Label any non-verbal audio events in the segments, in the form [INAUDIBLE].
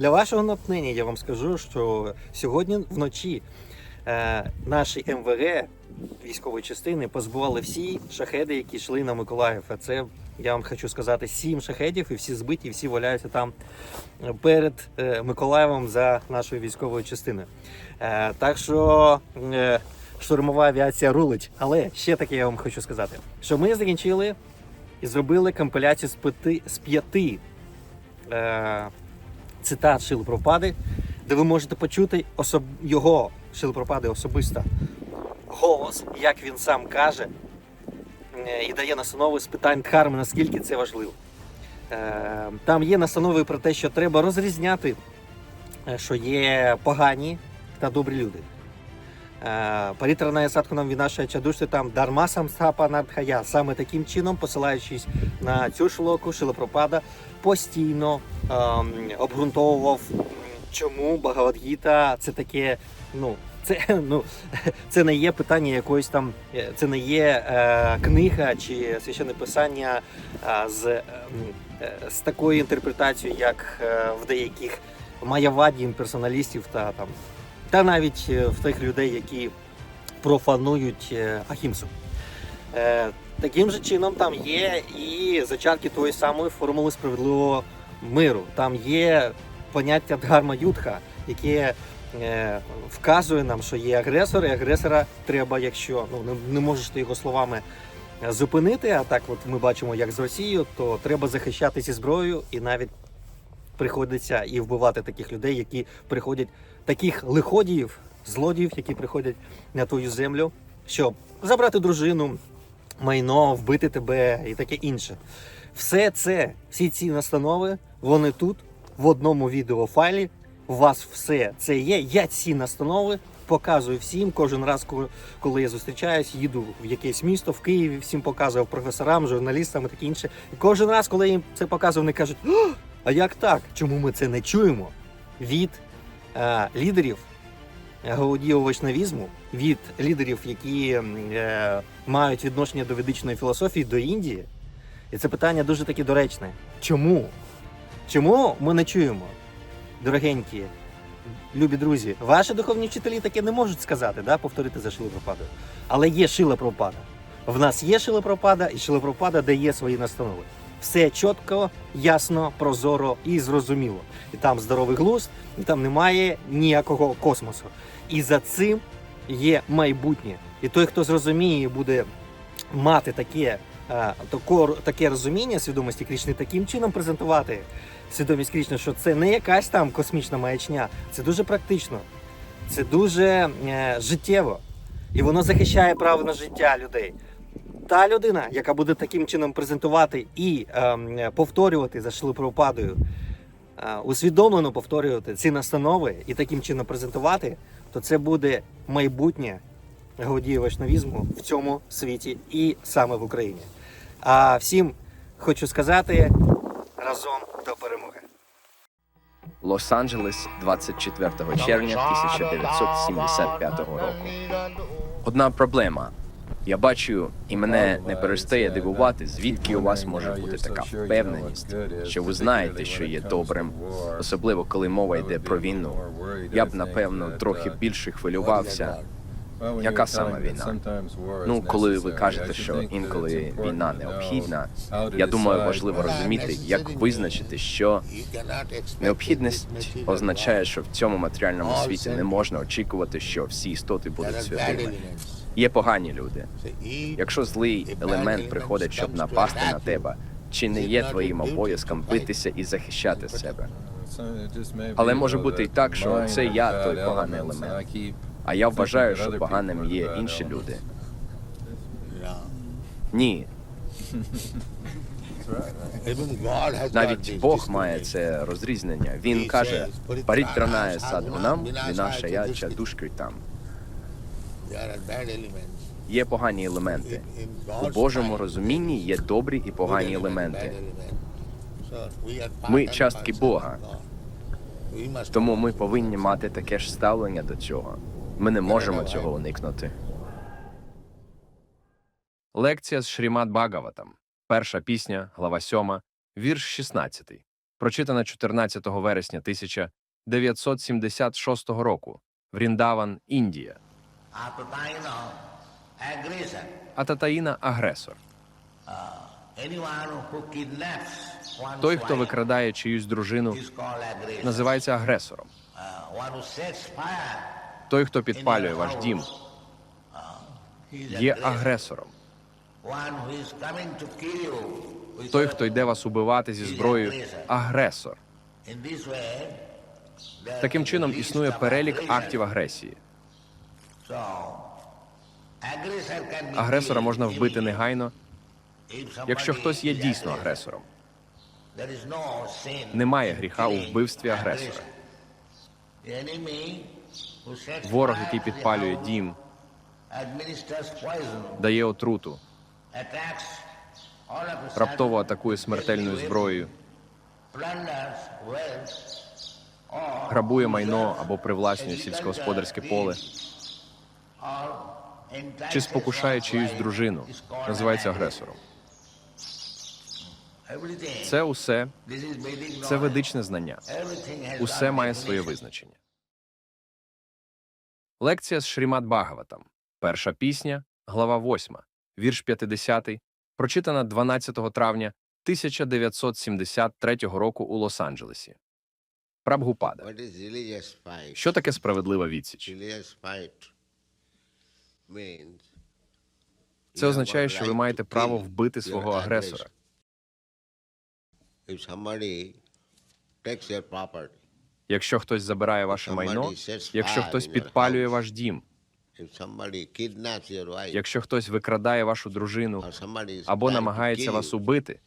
Для вашого натхнення я вам скажу, що сьогодні вночі е, наші МВГ військової частини позбували всі шахеди, які йшли на Миколаїв. А це я вам хочу сказати сім шахедів, і всі збиті, всі валяються там перед е, Миколаєвом за нашою військовою частиною. Е, так що е, штурмова авіація рулить. Але ще таке я вам хочу сказати, що ми закінчили і зробили компіляцію з п'яти з п'яти е, цитат Шили Пропади, де ви можете почути особ... його Шили Пропади особисто голос, як він сам каже, е, і дає настанови з питань дхарми, наскільки це важливо. Е, Там є настанови про те, що треба розрізняти, е, що є погані та добрі люди. Садку нам вінашає чадушти там дарма сам стапа надхая. Саме таким чином, посилаючись на цю шлоку, Шилопропада постійно обґрунтовував, чому Багавадгіта це таке, ну. Це [LAUGHS] ну [LAUGHS] це не є питання якоїсь там, е, це не є е, книга чи священне писання е, з, е, е, з такою інтерпретацією, як е, в деяких маяваді персоналістів та там та навіть е, в тих людей, які профанують Ахімсу. Е, Таким же чином там є і зачатки тої самої формули справедливого миру. Там є поняття дгарма юдха, яке е, вказує нам, що є агресор, і агресора треба, якщо ну не, не можеш ти його словами е, зупинити. А так, от ми бачимо, як з Росією, то треба захищатися зброєю і навіть приходиться і вбивати таких людей, які приходять, таких лиходіїв, злодіїв, які приходять на твою землю, щоб забрати дружину, майно, вбити тебе і таке інше. Все це, всі ці настанови, вони тут, в одному відеофайлі. У вас все це є. Я ці настанови показую всім. Кожен раз, коли- я зустрічаюсь, їду в якесь місто в Києві, всім показував професорам, журналістам і таке інше. І кожен раз, коли я їм це показую, вони кажуть: а як так? Чому ми це не чуємо від е, лідерів гаудіо вайшнавізму, від лідерів, які е, мають відношення до ведичної філософії, до Індії? І це питання дуже таки доречне. Чому? Чому ми не чуємо? Дорогенькі, любі друзі, ваші духовні вчителі таке не можуть сказати, да, повторити за Шила Пропаду. Але є Шила Пропада. В нас є Шила Пропада, і Шила Пропада дає свої настанови. Все чітко, ясно, прозоро і зрозуміло. І там здоровий глузд, і там немає ніякого космосу. І за цим є майбутнє. І той, хто зрозуміє, буде мати таке, таке розуміння свідомості Крішни, таким чином презентувати свідомість Крішни, що це не якась там космічна маячня, це дуже практично, це дуже е, життєво. І воно захищає право на життя людей. Та людина, яка буде таким чином презентувати і е, повторювати за Шилопропадою, е, усвідомлено повторювати ці настанови і таким чином презентувати, то це буде майбутнє Гаудієва вайшнавізму в цьому світі і саме в Україні. А всім хочу сказати разом до перемоги. Лос-Анджелес, 24 червня 1975 року. Одна проблема. Я бачу, і мене не перестає дивувати, звідки у вас може бути така впевненість, що ви знаєте, що є добрим, особливо коли мова йде про війну. Я б напевно трохи більше хвилювався. Яка саме війна? Ну, коли ви кажете, що інколи війна необхідна, я думаю, важливо розуміти, як визначити, що необхідність означає, що в цьому матеріальному світі не можна очікувати, що всі істоти будуть святими. Є погані люди. Якщо злий елемент приходить, щоб напасти на тебе, чи не є твоїм обов'язком битися і захищати себе? Але може бути і так, що це я той поганий елемент. А я вважаю, що поганим є інші люди. Ні, [LAUGHS] навіть Бог має це розрізнення. Він каже: парітранає садгунам, вінашая чадушкритам. Є погані елементи. У Божому розумінні є добрі і погані елементи. Ми частки Бога, тому ми повинні мати таке ж ставлення до цього. Ми не можемо цього уникнути. Лекція з Шрімат Багаватам. Перша пісня, глава 7, вірш 16. прочитана 14 вересня 1976 року. Вріндаван, Індія. Apatayana, aggressor. А агресор. Той, хто викрадає чиюсь дружину, називається агресором. Uh, Той, хто підпалює ваш дім, uh, є агресором. Той, хто йде вас убивати зі зброєю, агресор. Таким чином існує перелік актів агресії. Агресора можна вбити негайно, якщо хтось є дійсно агресором. Немає гріха у вбивстві агресора. Ворог, який підпалює дім, дає отруту, раптово атакує смертельною зброєю, грабує майно або привласнює сільськогосподарське поле, чи спокушає чиюсь дружину, називається агресором. Це усе це ведичне знання. Усе має своє визначення. Лекція з Шрімат Бхагаватам. Перша пісня, глава 8, вірш 50, прочитана 12 травня 1973 року у Лос-Анджелесі. Прабгупада. Що таке справедлива відсіч? Це означає, що ви маєте право вбити свого агресора. If somebody takes your property, Якщо хтось забирає ваше майно, якщо хтось підпалює ваш дім, якщо хтось викрадає вашу дружину або намагається вас убити,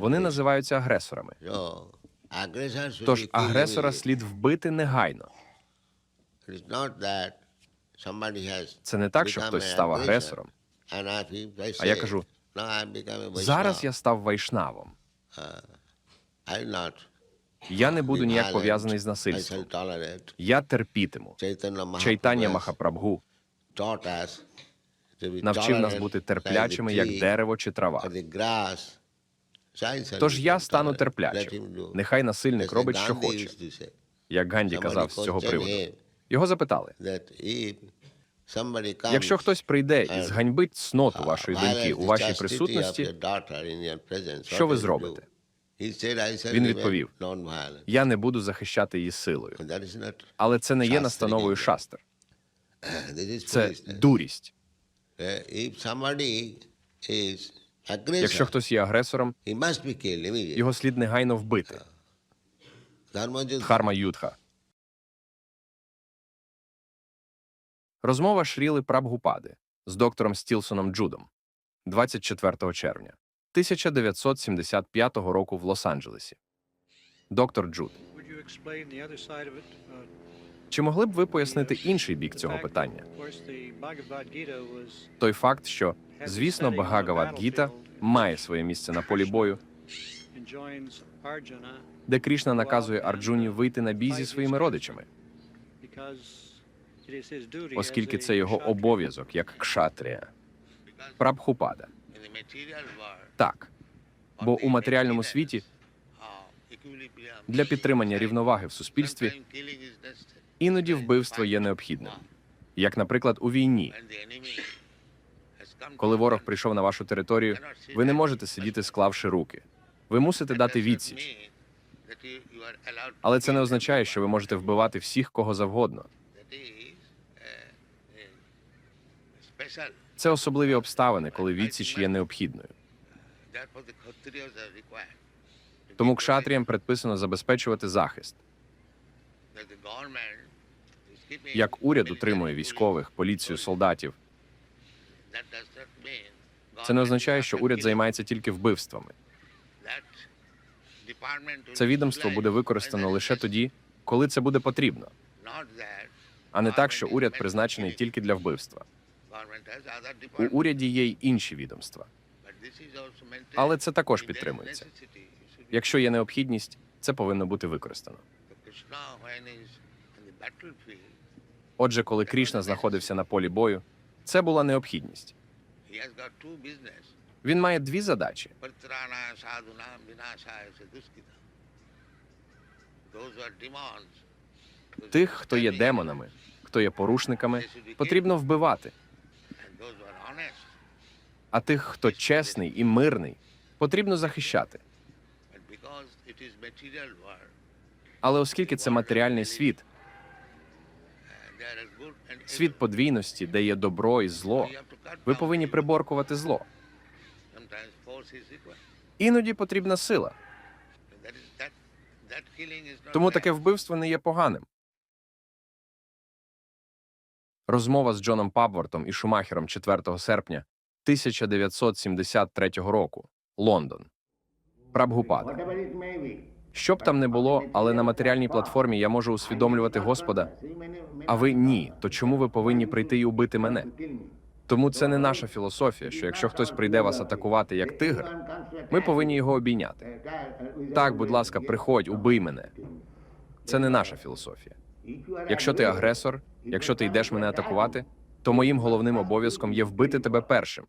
вони називаються агресорами. Тож агресора слід вбити негайно. Це не так, що хтось став агресором. А я кажу, "No, I've become a Зараз я став вайшнавом. Я не буду ніяк пов'язаний з насильством. Я терпітиму. Чайтання Махапрабгу навчив нас бути терплячими, як дерево чи трава. Тож я стану терплячим. Нехай насильник робить, що хоче, як Ганді казав з цього приводу. Його запитали: якщо хтось прийде і зганьбить цноту uh, вашої доньки у вашій присутності, що ви зробите? Він відповів, я не буду захищати її силою. Але це не є настановою шастер. [COUGHS] Це дурість. Uh, Якщо хтось є агресором, його слід негайно вбити. Дхарма Юдха. Розмова Шріли Прабгупади з доктором Стілсоном Джудом 24 червня 1975 року в Лос-Анджелесі. Доктор Джуд. Uh, Чи могли б ви пояснити інший бік цього питання? Той факт, що, звісно, Багават Гіта має своє місце на полі бою, де Крішна наказує Арджуні вийти на бій зі своїми родичами, оскільки це його обов'язок як кшатрія. Прабхупада. Так, бо у матеріальному світі для підтримання рівноваги в суспільстві іноді вбивство є необхідним, як, наприклад, у війні. Коли ворог прийшов на вашу територію, ви не можете сидіти, склавши руки. Ви мусите дати відсіч. Але це не означає, що ви можете вбивати всіх, кого завгодно. Це особливі обставини, коли відсіч є необхідною. Тому кшатріям предписано забезпечувати захист. Як уряд утримує військових, поліцію, солдатів, це не означає, що уряд займається тільки вбивствами. Це відомство буде використано лише тоді, коли це буде потрібно, а не так, що уряд призначений тільки для вбивства. У уряді є й інші відомства. Але це також підтримується. Якщо є необхідність, це повинно бути використано. Отже, коли Крішна знаходився на полі бою, це була необхідність. Він має дві задачі: тих, хто є демонами, хто є порушниками, потрібно вбивати. А тих, хто чесний і мирний, потрібно захищати. Але оскільки це матеріальний світ, світ подвійності, де є добро і зло, ви повинні приборкувати зло. Іноді потрібна сила. Тому таке вбивство не є поганим. Розмова з Джоном Папвортом і Шумахером 4 серпня 1973 року. Лондон. Прабгупада. Що б там не було, але на матеріальній платформі я можу усвідомлювати Господа. А ви ні. То чому ви повинні прийти і убити мене? Тому це не наша філософія, що якщо хтось прийде вас атакувати як тигр, ми повинні його обійняти. Так, будь ласка, приходь, убий мене. Це не наша філософія. Якщо ти агресор, якщо ти йдеш мене атакувати, то моїм головним обов'язком є вбити тебе першим.